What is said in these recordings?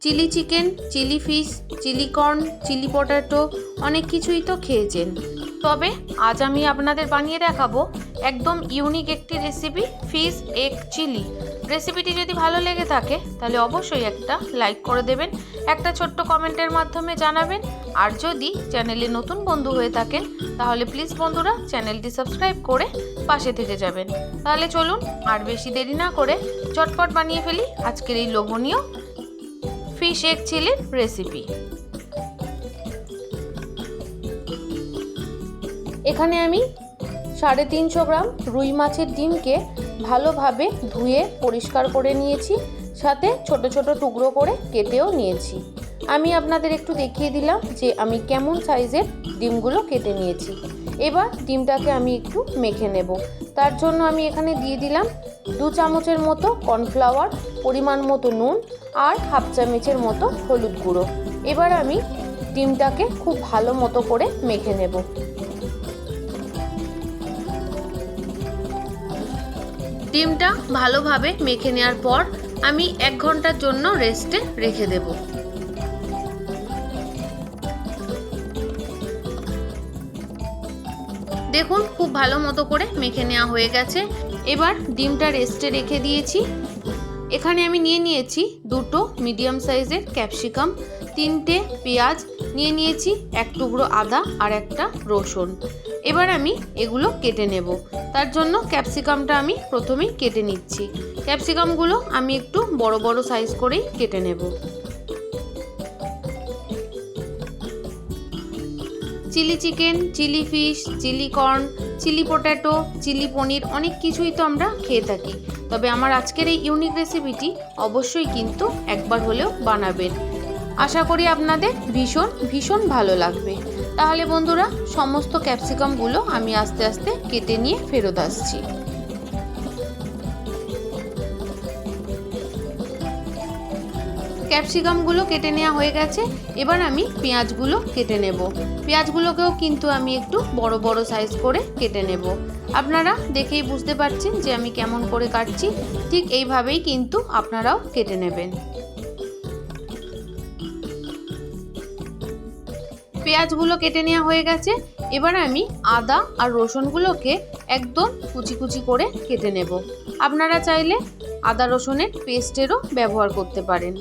Chilli chicken, chilli fish, chilli corn, chilli potato, অনেক কিছুই তো খেয়েছেন। তবে আজ আমি আপনাদের বানিয়ে দেখাবো একদম ইউনিক একটি রেসিপি, ফিশ, এগ, চিলি। রেসিপিটি যদি ভালো লেগে থাকে, তাহলে অবশ্যই একটা লাইক করে দেবেন, একটা ছোট্ট কমেন্টের মাধ্যমে জানাবেন, আর যদি চ্যানেলে নতুন বন্ধু হয়ে থাকেন, তাহলে প্লিজ বন্ধুরা চ্যানেলটি সাবস্ক্রাইব করে পাশে থেকে যাবেন। তাহলে চলুন আর বেশি দেরি না করে চটপট বানিয়ে ফেলি আজকের এই লোভনীয় ফিশ এগ চিলির রেসিপি এখানে আমি সাড়ে তিনশো গ্রাম রুই মাছের ডিমকে ভালোভাবে ধুয়ে পরিষ্কার করে নিয়েছি, সাথে ছোট ছোট টুকরো করে কেটেও নিয়েছি। আমি আপনাদের একটু দেখিয়ে দিলাম যে আমি কেমন সাইজের ডিমগুলো কেটে নিয়েছি। এবার ডিমটাকে আমি একটু মেখে নেব। তার জন্য আমি এখানে দিয়ে দিলাম দু চামচের মতো কর্নফ্লাওয়ার, পরিমাণ মতো নুন আর হাফ চামচের মতো হলুদ গুঁড়ো। এবার আমি ডিমটাকে খুব ভালো মতো করে মেখে নেব। ডিমটা ভালোভাবে মেখে নেওয়ার পর আমি এক ঘণ্টার জন্য রেস্টে রেখে দেব। দেখুন, খুব ভালো মতো করে মেখে নেওয়া হয়ে গেছে। এবার ডিমটা রেস্টে রেখে দিয়েছি। এখানে আমি নিয়ে নিয়েছি দুটো মিডিয়াম সাইজের ক্যাপসিকাম, তিনটে পেঁয়াজ, নিয়ে নিয়েছি এক টুকরো আদা আর একটা রসুন। এবার আমি এগুলো কেটে নেব। তার জন্য ক্যাপসিকামটা আমি প্রথমেই কেটে নিচ্ছি। ক্যাপসিকামগুলো আমি একটু বড় বড় সাইজ করেই কেটে নেব। Chilli chicken, chilli fish, chilli corn chilli potato, chilli paneer অনেক কিছুই তো আমরা খেয়ে থাকি। তবে আমার আজকের এই ইউনিক রেসিপিটি অবশ্যই কিন্তু একবার হলেও বানাবেন। আশা করি আপনাদের ভীষণ ভীষণ ভালো লাগবে। তাহলে বন্ধুরা, সমস্ত ক্যাপসিকামগুলো আমি আস্তে আস্তে কেটে নিয়ে ফেরত আসছি। ক্যাপসিকামগুলো কেটে নেওয়া হয়ে গেছে। এবার আমি পেঁয়াজগুলো কেটে নেব। পেঁয়াজগুলোকেও কিন্তু আমি একটু বড় বড় সাইজ করে কেটে নেব। আপনারা দেখেই বুঝতে পারছেন যে আমি কেমন করে কাটছি। ঠিক এইভাবেই কিন্তু আপনারাও কেটে নেবেন। পেঁয়াজগুলো কেটে নেওয়া হয়ে গেছে। এবার আমি আদা আর রসুনগুলোকে একদম কুচি কুচি করে কেটে নেব। আপনারা চাইলে আদা রসুনের পেস্টেরও ব্যবহার করতে পারেন।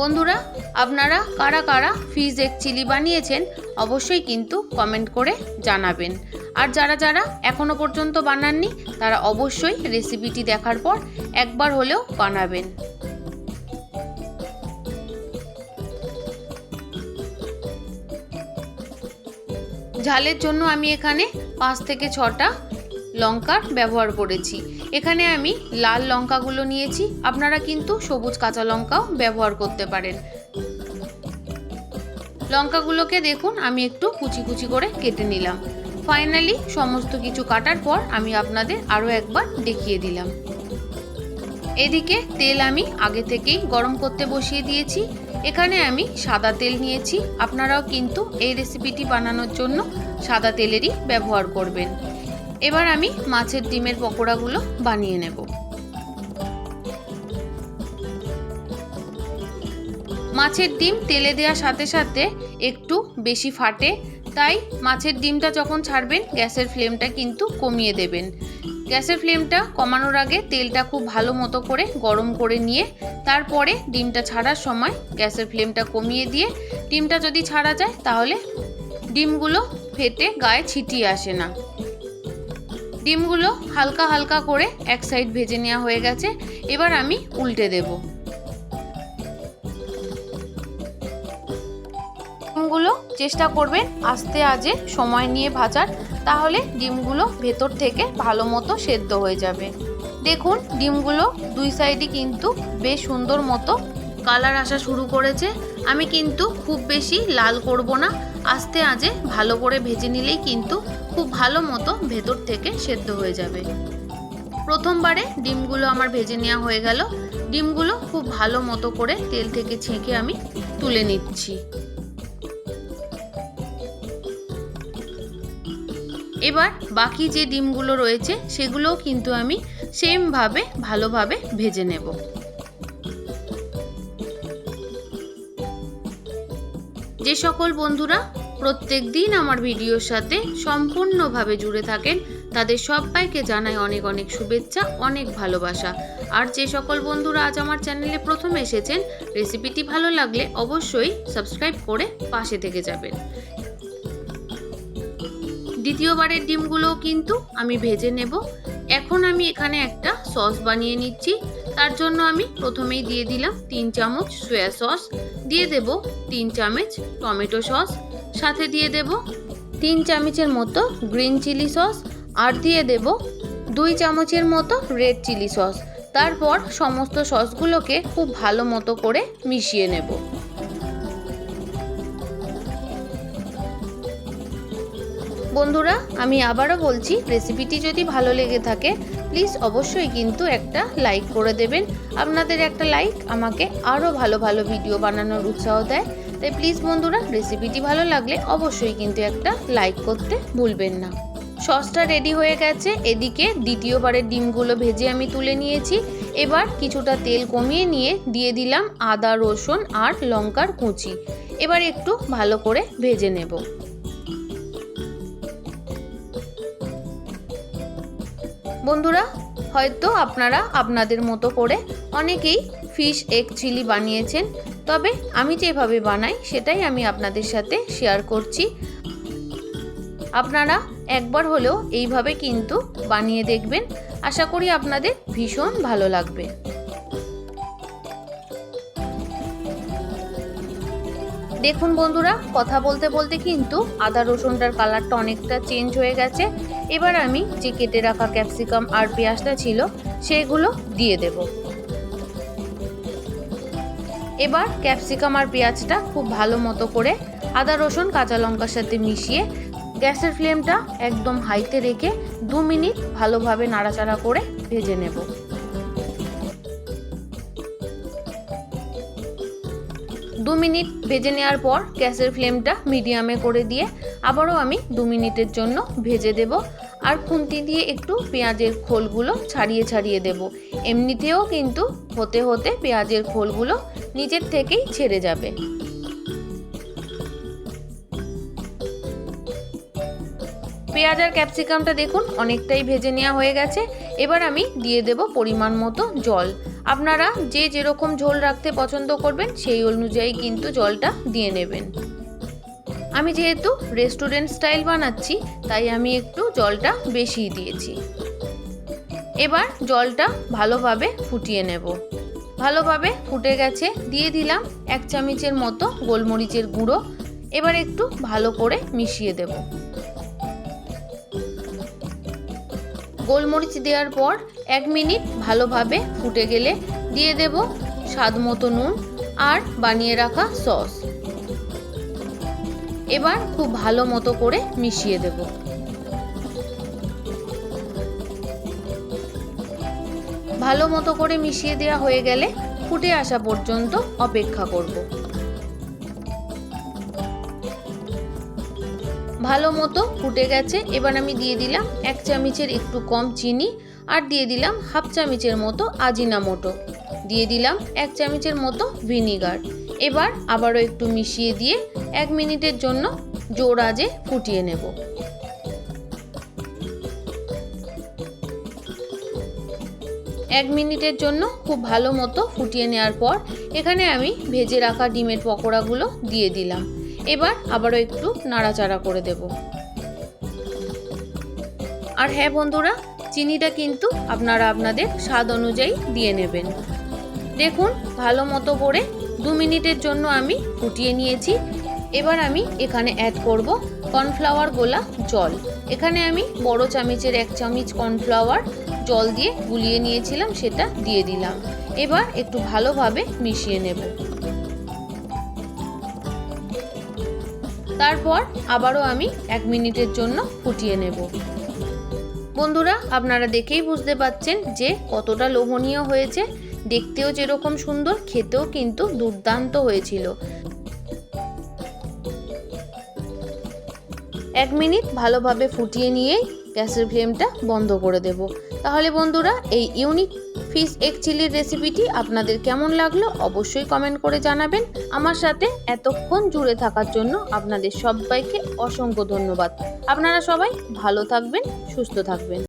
বন্ধুরা, আপনারা কারা কারা ফিজ এগ চিলি বানিয়েছেন অবশ্যই কিন্তু কমেন্ট করে জানাবেন। আর যারা যারা এখনও পর্যন্ত বানাননি, তারা অবশ্যই রেসিপিটি দেখার পর একবার হলেও বানাবেন। ঝালের জন্য আমি এখানে পাঁচ থেকে ছটা লঙ্কার ব্যবহার করেছি। এখানে আমি লাল লঙ্কাগুলো নিয়েছি। আপনারা কিন্তু সবুজ কাঁচা লঙ্কাও ব্যবহার করতে পারেন। লঙ্কাগুলোকে দেখুন, আমি একটু কুচি কুচি করে কেটে নিলাম। ফাইনালি সমস্ত কিছু কাটার পর আমি আপনাদের আরও একবার দেখিয়ে দিলাম। এদিকে তেল আমি আগে থেকেই গরম করতে বসিয়ে দিয়েছি। এখানে আমি সাদা তেল নিয়েছি। আপনারাও কিন্তু এই রেসিপিটি বানানোর জন্য সাদা তেলেরই ব্যবহার করবেন। এবার আমি মাছের ডিমের পকোড়াগুলো বানিয়ে নেব। মাছের ডিম তেলে দেওয়ার সাথে সাথে একটু বেশি ফাটে, তাই মাছের ডিমটা যখন ছাড়বেন, গ্যাসের ফ্লেমটা কিন্তু কমিয়ে দেবেন। গ্যাসের ফ্লেমটা কমানোর আগে তেলটা খুব ভালো মতো করে গরম করে নিয়ে, তারপরে ডিমটা ছাড়ার সময় গ্যাসের ফ্লেমটা কমিয়ে দিয়ে, ডিমটা যদি ছাড়া যায়, তাহলে ডিমগুলো ফেটে গায়ে ছিটিয়ে আসে না। ডিমগুলো হালকা হালকা করে এক সাইড ভেজে নেওয়া হয়ে গেছে। এবার আমি উল্টে দেব। ডিমগুলো চেষ্টা করবেন আস্তে আজে সময় নিয়ে ভাজার, তাহলে ডিমগুলো ভেতর থেকে ভালো মতো সেদ্ধ হয়ে যাবে। দেখুন, ডিমগুলো দুই সাইডই কিন্তু বেশ সুন্দর মতো কালার আসা শুরু করেছে। আমি কিন্তু খুব বেশি লাল করব না, আস্তে আজে ভালো করে ভেজে নিলেই কিন্তু খুব ভালো মতো ভেতর থেকে সেদ্ধ হয়ে যাবে। প্রথমবারে ডিমগুলো আমার ভেজে নেওয়া হয়ে গেল। ডিমগুলো খুব ভালো মতো করে তেল থেকে ছেঁকে আমি তুলে নিচ্ছি। এবার বাকি যে ডিমগুলো রয়েছে, সেগুলোও কিন্তু আমি সেমভাবে, ভালোভাবে ভেজে নেব। যে সকল বন্ধুরা প্রত্যেক দিন আমার ভিডিওর সাথে সম্পূর্ণভাবে জুড়ে থাকেন। তাদের সবাইকে জানাই অনেক অনেক শুভেচ্ছা, অনেক ভালোবাসা। আর যে সকল বন্ধুরা আজ আমার চ্যানেলে প্রথম এসেছেন, রেসিপিটি ভালো লাগলে অবশ্যই সাবস্ক্রাইব করে পাশে থেকে যাবেন। দ্বিতীয়বারের ডিমগুলোও কিন্তু আমি ভেজে নেব। এখন আমি এখানে একটা সস বানিয়ে নিচ্ছি। তার জন্য আমি প্রথমেই দিয়ে দিলাম তিন চামচ সয়া সস, দিয়ে দেব তিন চামচ টমেটো সস সাথে দিয়ে দেব তিন চামচের মতো গ্রিন চিলি সস আর দিয়ে দেব দুই চামচের মতো রেড চিলি সস। তারপর সমস্ত সসগুলোকে খুব ভালো মতো করে মিশিয়ে নেব। বন্ধুরা, আমি আবারও বলছি, রেসিপিটি যদি ভালো লেগে থাকে প্লিজ অবশ্যই কিন্তু একটা লাইক করে দেবেন। আপনাদের একটা লাইক আমাকে আরও ভালো ভালো ভিডিও বানানোর উৎসাহ দেয়। তাই প্লিজ বন্ধুরা রেসিপিটি ভালো লাগলে অবশ্যই কিন্তু একটা লাইক করতে ভুলবেন না। সসটা রেডি হয়ে গেছে, এদিকে দ্বিতীয়বারের ডিমগুলো ভেজে আমি তুলে নিয়েছি। এবার কিছুটা তেল কমিয়ে নিয়ে দিয়ে দিলাম আদা, রসুন আর লঙ্কার কুচি। এবার একটু ভালো করে ভেজে নেব। বন্ধুরা, হয়তো আপনারা আপনাদের মতো করে অনেকেই ফিশ এগ চিলি বানিয়েছেন। তবে আমি যেভাবে বানাই, সেটাই আমি আপনাদের সাথে শেয়ার করছি। আপনারা একবার হলেও এইভাবে কিন্তু বানিয়ে দেখবেন। আশা করি আপনাদের ভীষণ ভালো লাগবে। দেখুন বন্ধুরা, কথা বলতে বলতে কিন্তু আদা রসুনটার কালারটা অনেকটা চেঞ্জ হয়ে গেছে। এবার আমি যে কেটে রাখা ক্যাপসিকাম আর পেঁয়াজটা ছিল, সেগুলো দিয়ে দেব। এবার ক্যাপসিকাম আর পেঁয়াজটা খুব ভালো মতো করে আদা, রসুন, কাঁচা লঙ্কার সাথে মিশিয়ে গ্যাসের ফ্লেমটা একদম হাইতে রেখে দু মিনিট ভালোভাবে নাড়াচাড়া করে ভেজে নেব। দু মিনিট ভেজে নেওয়ার পর গ্যাসের ফ্লেমটা মিডিয়ামে করে দিয়ে আবারও আমি দু মিনিটের জন্য ভেজে দেব আর খুন্তি দিয়ে একটু পেঁয়াজের খোলগুলো ছাড়িয়ে ছাড়িয়ে দেব। এমনিতেও কিন্তু হতে হতে পেঁয়াজের খোলগুলো নিজের থেকেই ছেড়ে যাবে। পেঁয়াজ আর ক্যাপসিকামটা দেখুন অনেকটাই ভেজে নেওয়া হয়ে গেছে। এবার আমি দিয়ে দেব পরিমাণ মতো জল। আপনারা যে যেরকম ঝোল রাখতে পছন্দ করবেন, সেই অনুযায়ী কিন্তু জলটা দিয়ে নেবেন। আমি যেহেতু রেস্টুরেন্ট স্টাইল বানাচ্ছি, তাই আমি একটু জলটা বেশি দিয়েছি। এবার জলটা ভালোভাবে ফুটিয়ে নেব। ভালোভাবে ফুটে গেছে, দিয়ে দিলাম এক চামচের মতো গোলমরিচের গুঁড়ো। এবার একটু ভালো করে মিশিয়ে দেব। গোলমরিচ দেওয়ার পর এক মিনিট ভালোভাবে ফুটে গেলে দিয়ে দেব স্বাদ মতো নুন আর বানিয়ে রাখা সস। এবার খুব ভালো মতো করে মিশিয়ে দেব। ভালো মতো করে মিশিয়ে দেওয়া হয়ে গেলে ফুটে আসা পর্যন্ত অপেক্ষা করব। ভালো মতো ফুটে গেছে, এবার আমি দিয়ে দিলাম এক চামচের একটু কম চিনি আর দিয়ে দিলাম হাফ চামচের মতো আজিনামোটো। দিয়ে দিলাম এক চামচের মতো ভিনিগার। এবার আবারও একটু মিশিয়ে দিয়ে এক মিনিটের জন্য জোর আজে ফুটিয়ে নেব। এক মিনিটের জন্য খুব ভালো মতো ফুটিয়ে নেওয়ার পর এখানে আমি ভেজে রাখা ডিমের পকোড়াগুলো দিয়ে দিলাম। এবার আবারও একটু নাড়াচাড়া করে দেব। আর হ্যাঁ বন্ধুরা চিনিটা কিন্তু আপনারা আপনাদের স্বাদ অনুযায়ী দিয়ে নেবেন। দেখুন, ভালো মতো করে দু মিনিটের জন্য আমি ফুটিয়ে নিয়েছি। এবার আমি এখানে অ্যাড করব কর্নফ্লাওয়ার গোলা জল। এখানে আমি বড় চামচের এক চামচ কর্নফ্লাওয়ার জল দিয়ে গুলিয়ে নিয়েছিলাম, সেটা দিয়ে দিলাম। এবার একটু ভালোভাবে মিশিয়ে নেব। তারপর আবারও আমি এক মিনিটের জন্য ফুটিয়ে নেব। বন্ধুরা, আপনারা দেখেই বুঝতে পাচ্ছেন যে কতটা লোভনীয় হয়েছে। দেখতেও যেরকম সুন্দর, খেতেও কিন্তু দুর্দান্ত হয়েছিল। এক মিনিট ভালোভাবে ফুটিয়ে নিয়েই গ্যাসের ফ্লেমটা বন্ধ করে দেব। তাহলে বন্ধুরা, এই ইউনিক ফিশ এগ চিলির রেসিপিটি আপনাদের কেমন লাগল অবশ্যই কমেন্ট করে জানাবেন। আমার সাথে এতক্ষণ জুড়ে থাকার জন্য আপনাদের সবাইকে অসংখ্য ধন্যবাদ। আপনারা সবাই ভালো থাকবেন, সুস্থ থাকবেন।